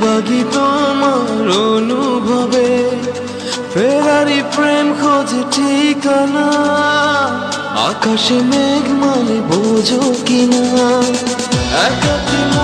বাগি তোমার অনুভবে ফেরারি প্রেম খোঁজে ঠিকানা আকাশে মেঘ মানে বোঝো কিনা একাকি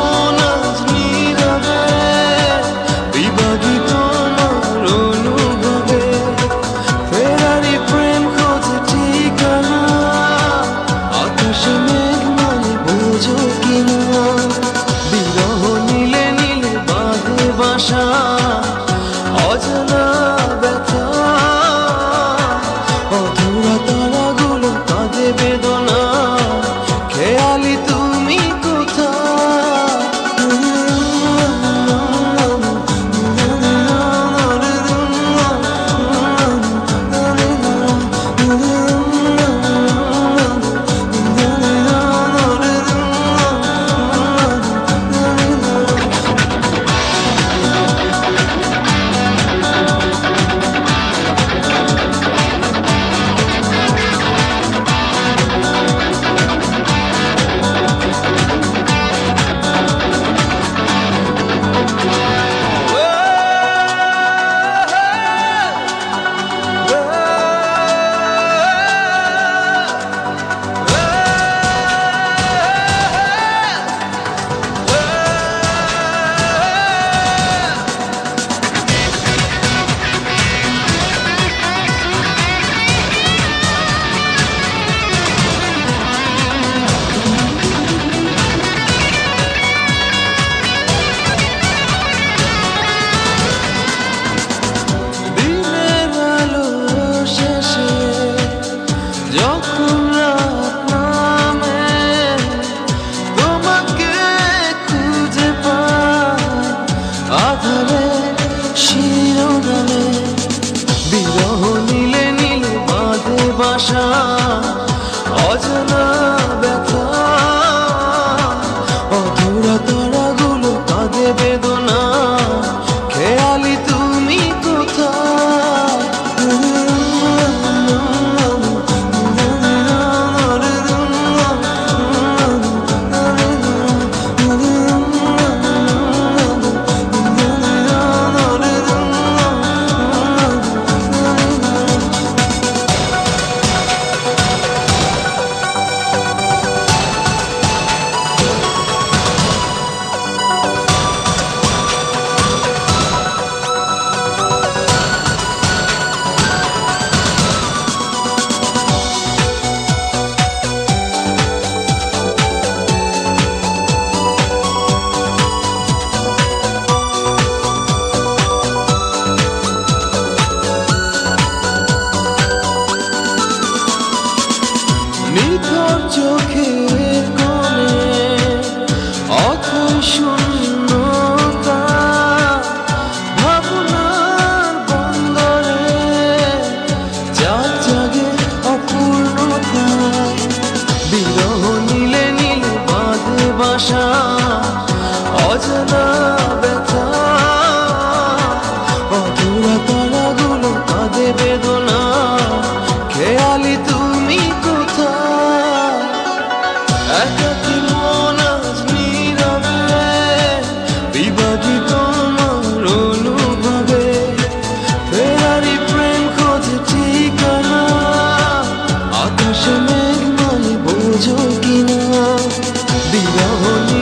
কিনা? বিরহনী